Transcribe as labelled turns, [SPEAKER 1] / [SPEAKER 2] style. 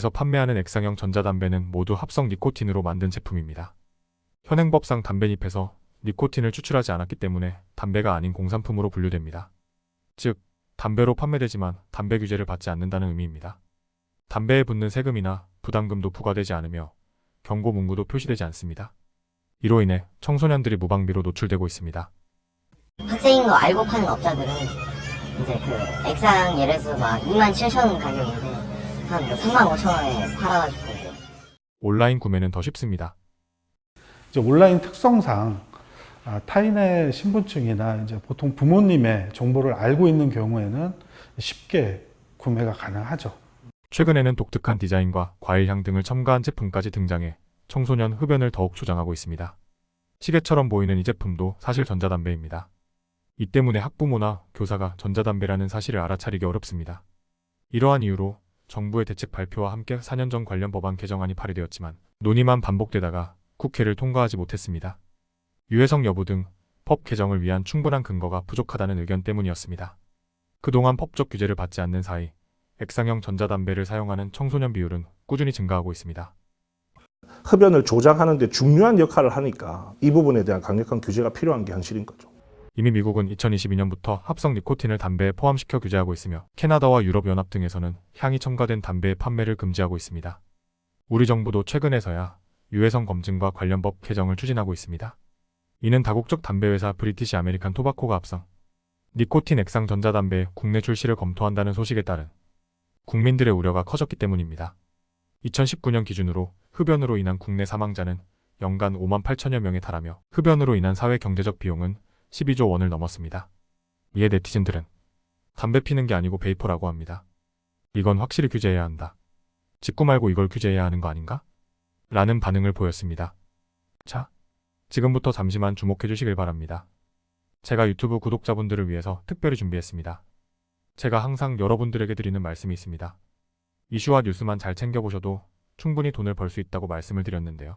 [SPEAKER 1] 에서 판매하는 액상형 전자담배는 모두 합성 니코틴으로 만든 제품입니다. 현행법상 담배잎에서 니코틴을 추출하지 않았기 때문에 담배가 아닌 공산품으로 분류됩니다. 즉, 담배로 판매되지만 담배 규제를 받지 않는다는 의미입니다. 담배에 붙는 세금이나 부담금도 부과되지 않으며 경고 문구도 표시되지 않습니다. 이로 인해 청소년들이 무방비로 노출되고 있습니다.
[SPEAKER 2] 학생인 거 알고 파는 업자들은 이제 그 액상 예를 들어서 막 2만 7천 원 가격인데 한 3만 5천 원에 팔아가지고
[SPEAKER 1] 온라인 구매는 더 쉽습니다.
[SPEAKER 3] 이제 온라인 특성상 아, 타인의 신분증이나 이제 보통 부모님의 정보를 알고 있는 경우에는 쉽게 구매가 가능하죠.
[SPEAKER 1] 최근에는 독특한 디자인과 과일향 등을 첨가한 제품까지 등장해 청소년 흡연을 더욱 조장하고 있습니다. 시계처럼 보이는 이 제품도 사실 전자담배입니다. 이 때문에 학부모나 교사가 전자담배라는 사실을 알아차리기 어렵습니다. 이러한 이유로 정부의 대책 발표와 함께 4년 전 관련 법안 개정안이 발의되었지만 논의만 반복되다가 국회를 통과하지 못했습니다. 유해성 여부 등 법 개정을 위한 충분한 근거가 부족하다는 의견 때문이었습니다. 그동안 법적 규제를 받지 않는 사이 액상형 전자담배를 사용하는 청소년 비율은 꾸준히 증가하고 있습니다.
[SPEAKER 4] 흡연을 조장하는 데 중요한 역할을 하니까 이 부분에 대한 강력한 규제가 필요한 게 현실인 거죠.
[SPEAKER 1] 이미 미국은 2022년부터 합성 니코틴을 담배에 포함시켜 규제하고 있으며 캐나다와 유럽연합 등에서는 향이 첨가된 담배의 판매를 금지하고 있습니다. 우리 정부도 최근에서야 유해성 검증과 관련 법 개정을 추진하고 있습니다. 이는 다국적 담배회사 브리티시 아메리칸 토바코가 앞서 니코틴 액상 전자담배의 국내 출시를 검토한다는 소식에 따른 국민들의 우려가 커졌기 때문입니다. 2019년 기준으로 흡연으로 인한 국내 사망자는 연간 5만 8천여 명에 달하며 흡연으로 인한 사회 경제적 비용은 12조 원을 넘었습니다. 이에 네티즌들은 담배 피는 게 아니고 베이퍼라고 합니다. 이건 확실히 규제해야 한다. 직구 말고 이걸 규제해야 하는 거 아닌가? 라는 반응을 보였습니다. 자, 지금부터 잠시만 주목해 주시길 바랍니다. 제가 유튜브 구독자분들을 위해서 특별히 준비했습니다. 제가 항상 여러분들에게 드리는 말씀이 있습니다. 이슈와 뉴스만 잘 챙겨보셔도 충분히 돈을 벌 수 있다고 말씀을 드렸는데요.